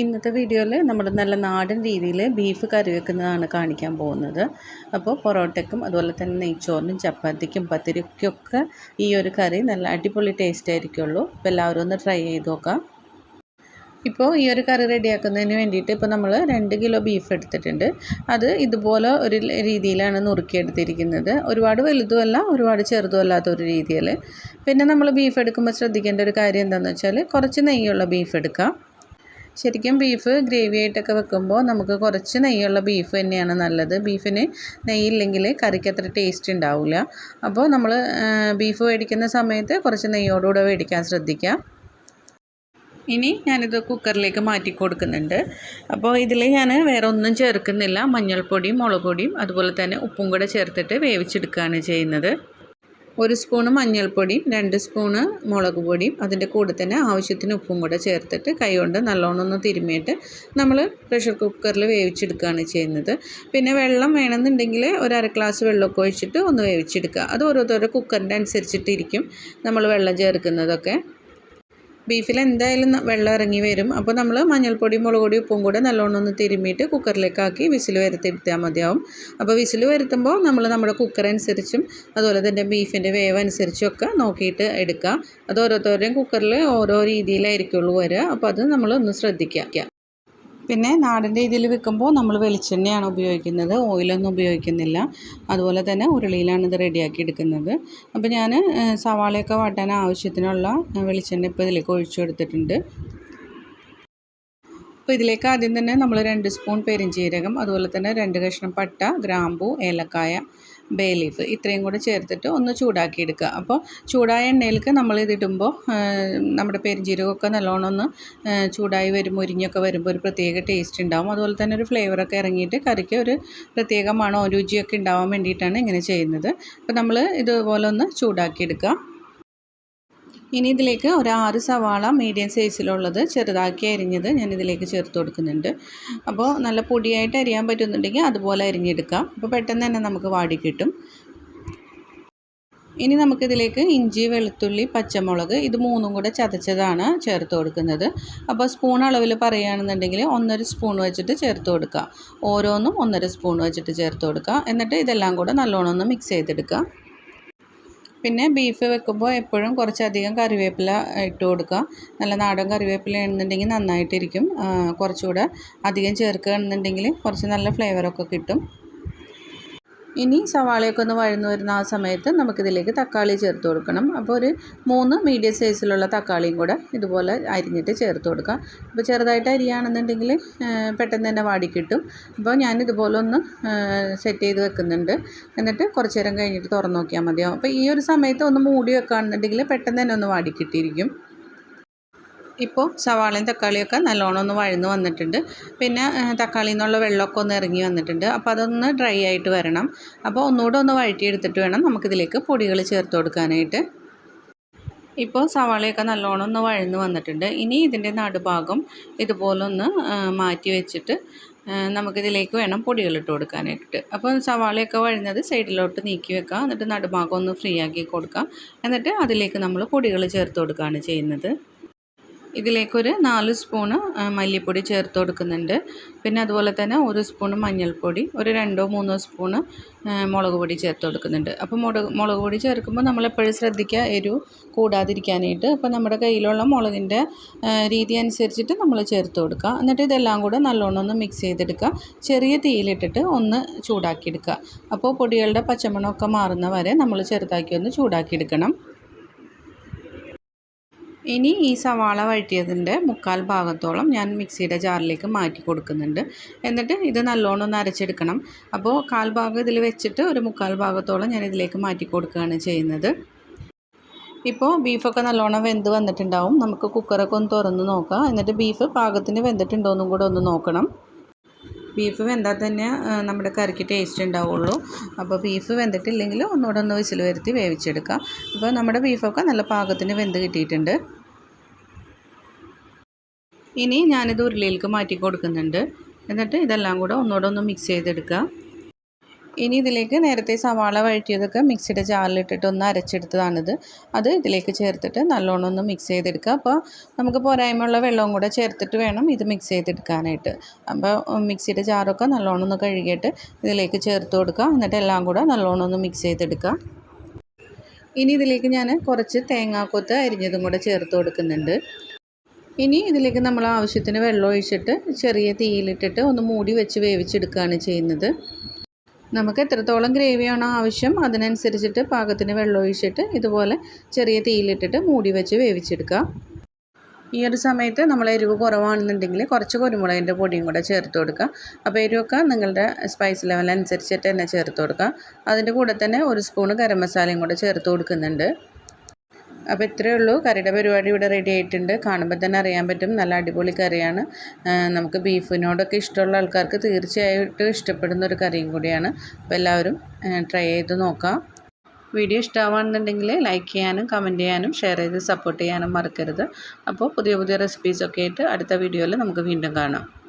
ഇന്നത്തെ വീഡിയോയിൽ നമ്മൾ നല്ല നാടൻ രീതിയിൽ ബീഫ് കറി വെക്കുന്നതാണ് കാണിക്കാൻ പോകുന്നത്. അപ്പോൾ പൊറോട്ടയ്ക്കും അതുപോലെ തന്നെ നെയ്ച്ചോറിനും ചപ്പാത്തിക്കും പത്തിരിക്കൊക്കെ ഈ ഒരു കറി നല്ല അടിപൊളി ടേസ്റ്റ് ആയിരിക്കുള്ളൂ. അപ്പോൾ എല്ലാവരും ഒന്ന് ട്രൈ ചെയ്ത് നോക്കാം. ഇപ്പോൾ ഈ ഒരു കറി റെഡിയാക്കുന്നതിന് വേണ്ടിയിട്ട് ഇപ്പോൾ നമ്മൾ രണ്ട് കിലോ ബീഫ് എടുത്തിട്ടുണ്ട്. അത് ഇതുപോലെ ഒരു രീതിയിലാണ് നുറുക്കിയെടുത്തിരിക്കുന്നത്. ഒരുപാട് വലുതുമല്ല ഒരുപാട് ചെറുതുമല്ലാത്ത ഒരു രീതിയിൽ പിന്നെ നമ്മൾ ബീഫ് എടുക്കുമ്പോൾ ശ്രദ്ധിക്കേണ്ട ഒരു കാര്യം എന്താണെന്ന് വെച്ചാൽ കുറച്ച് നെയ്യുള്ള ബീഫ് എടുക്കാം. ശരിക്കും ബീഫ് ഗ്രേവി ആയിട്ടൊക്കെ വെക്കുമ്പോൾ നമുക്ക് കുറച്ച് നെയ്യുള്ള ബീഫ് തന്നെയാണ് നല്ലത്. ബീഫിന് നെയ്യില്ലെങ്കിൽ കറിക്ക് അത്ര ടേസ്റ്റ് ഉണ്ടാവില്ല അപ്പോൾ നമ്മൾ ബീഫ് മേടിക്കുന്ന സമയത്ത് കുറച്ച് നെയ്യോടുകൂടെ മേടിക്കാൻ ശ്രദ്ധിക്കാം. ഇനി ഞാനിത് കുക്കറിലേക്ക് മാറ്റി കൊടുക്കുന്നുണ്ട്. അപ്പോൾ ഇതിൽ ഞാൻ വേറെ ഒന്നും ചേർക്കുന്നില്ല. മഞ്ഞൾപ്പൊടിയും മുളക് പൊടിയും അതുപോലെ തന്നെ ഉപ്പും കൂടെ ചേർത്തിട്ട് വേവിച്ചെടുക്കുകയാണ് ചെയ്യുന്നത്. ഒരു സ്പൂണ് മഞ്ഞൾപ്പൊടിയും രണ്ട് സ്പൂണ് മുളക് പൊടിയും അതിന്റെ കൂടെ തന്നെ ആവശ്യത്തിന് ഉപ്പും കൂടെ ചേർത്തിട്ട് കൈകൊണ്ട് നല്ലോണം ഒന്ന് തിരുമ്മിയിട്ട് നമ്മൾ പ്രഷർ കുക്കറിൽ വേവിച്ചെടുക്കുകയാണ് ചെയ്യുന്നത്. പിന്നെ വെള്ളം വേണമെന്നുണ്ടെങ്കിൽ ഒരു അര ഗ്ലാസ് വെള്ളമൊക്കെ ഒഴിച്ചിട്ട് ഒന്ന് വേവിച്ചെടുക്കുക. അത് ഓരോരുത്തരുടെ കുക്കറിന്റെ അനുസരിച്ചിട്ടിരിക്കും നമ്മൾ വെള്ളം ചേർക്കുന്നതൊക്കെ. ബീഫിൽ എന്തായാലും വെള്ളം ഇറങ്ങി വരും. അപ്പോൾ നമ്മൾ മഞ്ഞൾപ്പൊടി മുളക് പൊടി ഉപ്പും കൂടെ നല്ലോണം ഒന്ന് തിരുമ്മിയിട്ട് കുക്കറിലേക്കാക്കി വിസിൽ വരുത്തിയെടുത്താൽ മതിയാവും. അപ്പോൾ വിസിൽ വരുത്തുമ്പോൾ നമ്മൾ നമ്മുടെ കുക്കർ അനുസരിച്ചും അതുപോലെ തന്നെ ബീഫിന്റെ വേവ് അനുസരിച്ചും ഒക്കെ നോക്കിയിട്ട് എടുക്കുക അത് ഓരോരുത്തരുടെയും കുക്കറിൽ ഓരോ രീതിയിലായിരിക്കുള്ളൂ വരിക. അപ്പോൾ അത് നമ്മൾ ഒന്ന് ശ്രദ്ധിക്കുക. പിന്നെ നാടൻ രീതിയിൽ വിൽക്കുമ്പോൾ നമ്മൾ വെളിച്ചെണ്ണയാണ് ഉപയോഗിക്കുന്നത്. ഓയിലൊന്നും ഉപയോഗിക്കുന്നില്ല. അതുപോലെ തന്നെ ഉരുളിയിലാണ് ഇത് റെഡിയാക്കി എടുക്കുന്നത്. അപ്പോൾ ഞാൻ സവാളയൊക്കെ വാട്ടാൻ ആവശ്യത്തിനുള്ള വെളിച്ചെണ്ണ ഇപ്പോൾ ഇതിലേക്ക് ഒഴിച്ചു കൊടുത്തിട്ടുണ്ട്. അപ്പോൾ ഇതിലേക്ക് ആദ്യം തന്നെ നമ്മൾ രണ്ട് സ്പൂൺ പെരിഞ്ചീരകം അതുപോലെ തന്നെ രണ്ട് കഷ്ണം പട്ട ഗ്രാമ്പു ഏലക്കായ ബേ ലീഫ് ഇത്രയും കൂടെ ചേർത്തിട്ട് ഒന്ന് ചൂടാക്കി എടുക്കുക അപ്പോൾ ചൂടായ എണ്ണയിലേക്ക് നമ്മൾ ഇതിടുമ്പോൾ നമ്മുടെ പെരിഞ്ചീരകമൊക്കെ നല്ലോണം ഒന്ന് ചൂടായി വരും മുരിഞ്ഞൊക്കെ വരുമ്പോൾ ഒരു പ്രത്യേക ടേസ്റ്റ് ഉണ്ടാവും. അതുപോലെ തന്നെ ഒരു ഫ്ലേവറൊക്കെ ഇറങ്ങിയിട്ട് കറിക്ക് ഒരു പ്രത്യേക മണോ രുചിയൊക്കെ ഉണ്ടാവാൻ വേണ്ടിയിട്ടാണ് ഇങ്ങനെ ചെയ്യുന്നത്. അപ്പോൾ നമ്മൾ ഇതുപോലെ ഒന്ന് ചൂടാക്കി എടുക്കുക ഇനി ഇതിലേക്ക് ഒരു ആറ് സവാള മീഡിയം സൈസിലുള്ളത് ചെറുതാക്കി അരിഞ്ഞത് ഞാൻ ഇതിലേക്ക് ചേർത്ത് കൊടുക്കുന്നുണ്ട്. അപ്പോൾ നല്ല പൊടിയായിട്ട് അരിയാൻ പറ്റുന്നുണ്ടെങ്കിൽ അതുപോലെ അരിഞ്ഞെടുക്കാം. അപ്പോൾ പെട്ടെന്ന് തന്നെ നമുക്ക് വാടി കിട്ടും. ഇനി നമുക്കിതിലേക്ക് ഇഞ്ചി വെളുത്തുള്ളി പച്ചമുളക് ഇത് മൂന്നും കൂടെ ചതച്ചതാണ് ചേർത്ത് കൊടുക്കുന്നത്. അപ്പോൾ സ്പൂൺ അളവിൽ പറയുകയാണെന്നുണ്ടെങ്കിൽ ഒന്നര സ്പൂൺ വെച്ചിട്ട് ചേർത്ത് കൊടുക്കുക ഓരോന്നും ഒന്നര സ്പൂൺ വെച്ചിട്ട് ചേർത്ത് കൊടുക്കുക എന്നിട്ട് ഇതെല്ലാം കൂടെ നല്ലോണം ഒന്ന് മിക്സ് ചെയ്തെടുക്കുക പിന്നെ ബീഫ് വെക്കുമ്പോൾ എപ്പോഴും കുറച്ചധികം കറിവേപ്പില ഇട്ട് കൊടുക്കുക. നല്ല നാടൻ കറിവേപ്പില ആണെന്നുണ്ടെങ്കിൽ നന്നായിട്ടിരിക്കും. കുറച്ചുകൂടെ അധികം ചേർക്കുകയാണെന്നുണ്ടെങ്കിൽ കുറച്ച് നല്ല ഫ്ലേവറൊക്കെ കിട്ടും. ഇനി സവാളയൊക്കെ ഒന്ന് വഴന്നു വരുന്ന ആ സമയത്ത് നമുക്കിതിലേക്ക് തക്കാളി ചേർത്ത് കൊടുക്കണം. അപ്പോൾ ഒരു മൂന്ന് മീഡിയം സൈസിലുള്ള തക്കാളിയും കൂടെ ഇതുപോലെ അരിഞ്ഞിട്ട് ചേർത്ത് കൊടുക്കാം. അപ്പോൾ ചെറുതായിട്ട് അരിയാണെന്നുണ്ടെങ്കിൽ പെട്ടെന്ന് തന്നെ വാടിക്കിട്ടും അപ്പോൾ ഞാനിതുപോലെ ഒന്ന് സെറ്റ് ചെയ്ത് വെക്കുന്നുണ്ട്. എന്നിട്ട് കുറച്ച് നേരം കഴിഞ്ഞിട്ട് തുറന്നു നോക്കിയാൽ മതിയാവും. അപ്പോൾ ഈ ഒരു സമയത്ത് ഒന്ന് മൂടി വെക്കുകയാണെന്നുണ്ടെങ്കിൽ പെട്ടെന്ന് തന്നെ ഒന്ന് വാടി കിട്ടിയിരിക്കും. ഇപ്പോൾ സവാളയും തക്കാളിയൊക്കെ നല്ലോണം ഒന്ന് വഴന്ന് വന്നിട്ടുണ്ട്. പിന്നെ തക്കാളിയിൽ നിന്നുള്ള വെള്ളമൊക്കെ ഒന്ന് ഇറങ്ങി വന്നിട്ടുണ്ട്. അപ്പോൾ അതൊന്ന് ഡ്രൈ ആയിട്ട് വരണം. അപ്പോൾ ഒന്നുകൂടെ ഒന്ന് വഴറ്റിയെടുത്തിട്ട് വേണം നമുക്കിതിലേക്ക് പൊടികൾ ചേർത്ത് കൊടുക്കാനായിട്ട്. ഇപ്പോൾ സവാളയൊക്കെ നല്ലോണം ഒന്ന് വഴന്ന് വന്നിട്ടുണ്ട്. ഇനി ഇതിന്റെ നടുഭാഗം ഇതുപോലൊന്ന് മാറ്റി വെച്ചിട്ട് നമുക്കിതിലേക്ക് വേണം പൊടികൾ ഇട്ട് കൊടുക്കാനായിട്ട്. അപ്പോൾ സവാളയൊക്കെ വഴുന്നത് സൈഡിലോട്ട് നീക്കി വെക്കുക എന്നിട്ട് നടുഭാഗം ഒന്ന് ഫ്രീ ആക്കി കൊടുക്കുക എന്നിട്ട് അതിലേക്ക് നമ്മൾ പൊടികൾ ചേർത്ത് കൊടുക്കുകയാണ് ചെയ്യുന്നത്. ഇതിലേക്കൊരു നാല് സ്പൂണ് മല്ലിപ്പൊടി ചേർത്ത് കൊടുക്കുന്നുണ്ട്. പിന്നെ അതുപോലെ തന്നെ ഒരു സ്പൂണ് മഞ്ഞൾപ്പൊടി ഒരു രണ്ടോ മൂന്നോ സ്പൂണ് മുളക് പൊടി ചേർത്ത് കൊടുക്കുന്നുണ്ട്. അപ്പോൾ മുളക് മുളക് പൊടി ചേർക്കുമ്പോൾ നമ്മളെപ്പോഴും ശ്രദ്ധിക്കുക എരിവ് കൂടാതിരിക്കാനായിട്ട്. അപ്പോൾ നമ്മുടെ കയ്യിലുള്ള മുളകിന്റെ രീതി അനുസരിച്ചിട്ട് നമ്മൾ ചേർത്ത് കൊടുക്കുക. എന്നിട്ട് ഇതെല്ലാം കൂടെ നല്ലോണം ഒന്ന് മിക്സ് ചെയ്തെടുക്കുക. ചെറിയ തീയിലിട്ടിട്ട് ഒന്ന് ചൂടാക്കിയെടുക്കുക. അപ്പോൾ പൊടികളുടെ പച്ചമണമൊക്കെ മാറുന്ന വരെ നമ്മൾ ചെറുതാക്കി ഒന്ന് ചൂടാക്കിയെടുക്കണം. ഇനി ഈ സവാള വഴറ്റിയതിന്റെ മുക്കാൽ ഭാഗത്തോളം ഞാൻ മിക്സിയുടെ ജാറിലേക്ക് മാറ്റി കൊടുക്കുന്നുണ്ട്. എന്നിട്ട് ഇത് നല്ലോണം ഒന്ന് അരച്ചെടുക്കണം. അപ്പോൾ കാൽ ഭാഗം ഇതിൽ വെച്ചിട്ട് ഒരു മുക്കാൽ ഭാഗത്തോളം ഞാൻ ഇതിലേക്ക് മാറ്റി കൊടുക്കുകയാണ് ചെയ്യുന്നത്. ഇപ്പോൾ ബീഫൊക്കെ നല്ലോണം വെന്ത് വന്നിട്ടുണ്ടാവും. നമുക്ക് കുക്കറൊക്കെ ഒന്ന് തുറന്ന് നോക്കാം. എന്നിട്ട് ബീഫ് പാകത്തിന് വെന്തിട്ടുണ്ടോ എന്നും കൂടെ ഒന്ന് നോക്കണം. ബീഫ് വെന്താൽ തന്നെ നമ്മുടെ കറിക്ക് ടേസ്റ്റ് ഉണ്ടാവുള്ളൂ. അപ്പോൾ ബീഫ് വെന്തിട്ടില്ലെങ്കിൽ ഒന്നുകൂടെ ഒന്ന് വിസിൽ വരുത്തി വേവിച്ചെടുക്കാം. അപ്പോൾ നമ്മുടെ ബീഫൊക്കെ നല്ല പാകത്തിന് വെന്ത് കിട്ടിയിട്ടുണ്ട്. ഇനി ഞാനിത് ഉരുളിയിലേക്ക് മാറ്റി കൊടുക്കുന്നുണ്ട്. എന്നിട്ട് ഇതെല്ലാം കൂടെ ഒന്നുകൂടെ ഒന്ന് മിക്സ് ചെയ്തെടുക്കുക ഇനി ഇതിലേക്ക് നേരത്തെ സവാള വഴറ്റിയതൊക്കെ മിക്സിയുടെ ജാറിലിട്ടിട്ട് ഒന്ന് അരച്ചെടുത്തതാണിത്. അത് ഇതിലേക്ക് ചേർത്തിട്ട് നല്ലോണം ഒന്ന് മിക്സ് ചെയ്തെടുക്കുക. അപ്പോൾ നമുക്ക് പോരായ്മയുള്ള വെള്ളവും കൂടെ ചേർത്തിട്ട് വേണം ഇത് മിക്സ് ചെയ്തെടുക്കാനായിട്ട്. അപ്പോൾ മിക്സിയുടെ ജാറൊക്കെ നല്ലോണം ഒന്ന് കഴുകിയിട്ട് ഇതിലേക്ക് ചേർത്ത് കൊടുക്കുക. എന്നിട്ട് എല്ലാം കൂടെ നല്ലോണം ഒന്ന് മിക്സ് ചെയ്തെടുക്കുക. ഇനി ഇതിലേക്ക് ഞാൻ കുറച്ച് തേങ്ങാക്കൊത്ത് അരിഞ്ഞതും കൂടെ ചേർത്ത് കൊടുക്കുന്നുണ്ട്. ഇനി ഇതിലേക്ക് നമ്മൾ ആവശ്യത്തിന് വെള്ളം ഒഴിച്ചിട്ട് ചെറിയ തീയിലിട്ടിട്ട് ഒന്ന് മൂടി വെച്ച് വേവിച്ചെടുക്കുകയാണ് ചെയ്യുന്നത്. നമുക്ക് എത്രത്തോളം ഗ്രേവിയാണോ ആവശ്യം അതിനനുസരിച്ചിട്ട് പാകത്തിന് വെള്ളം ഒഴിച്ചിട്ട് ഇതുപോലെ ചെറിയ തീയിലിട്ടിട്ട് മൂടി വെച്ച് വേവിച്ചെടുക്കുക. ഈ ഒരു സമയത്ത് നമ്മൾ എരിവ് കുറവാണെന്നുണ്ടെങ്കിൽ കുറച്ച് കുരുമുളകിന്റെ പൊടിയും കൂടെ ചേർത്ത് കൊടുക്കുക. അപ്പോൾ എരിവൊക്കെ നിങ്ങളുടെ സ്പൈസ് ലെവൽ അനുസരിച്ചിട്ട് തന്നെ ചേർത്ത് കൊടുക്കുക. അതിന്റെ കൂടെ തന്നെ ഒരു സ്പൂണ് ഗരം മസാലയും കൂടെ ചേർത്ത് കൊടുക്കുന്നുണ്ട്. അപ്പോൾ ഇത്രയേ ഉള്ളൂ. കറിയുടെ പരിപാടി ഇവിടെ റെഡി ആയിട്ടുണ്ട്. കാണുമ്പോൾ തന്നെ അറിയാൻ പറ്റും. നല്ല അടിപൊളി കറിയാണ്. നമുക്ക് ബീഫിനോടൊക്കെ ഇഷ്ടമുള്ള ആൾക്കാർക്ക് തീർച്ചയായിട്ടും ഇഷ്ടപ്പെടുന്ന ഒരു കറിയും കൂടിയാണ്. അപ്പോൾ എല്ലാവരും ട്രൈ ചെയ്ത് നോക്കാം. വീഡിയോ ഇഷ്ടമാണെന്നുണ്ടെങ്കിൽ ലൈക്ക് ചെയ്യാനും കമന്റ് ചെയ്യാനും ഷെയർ ചെയ്ത് സപ്പോർട്ട് ചെയ്യാനും മറക്കരുത്. അപ്പോൾ പുതിയ പുതിയ റെസിപ്പീസൊക്കെ ആയിട്ട് അടുത്ത വീഡിയോയിൽ നമുക്ക് വീണ്ടും കാണാം.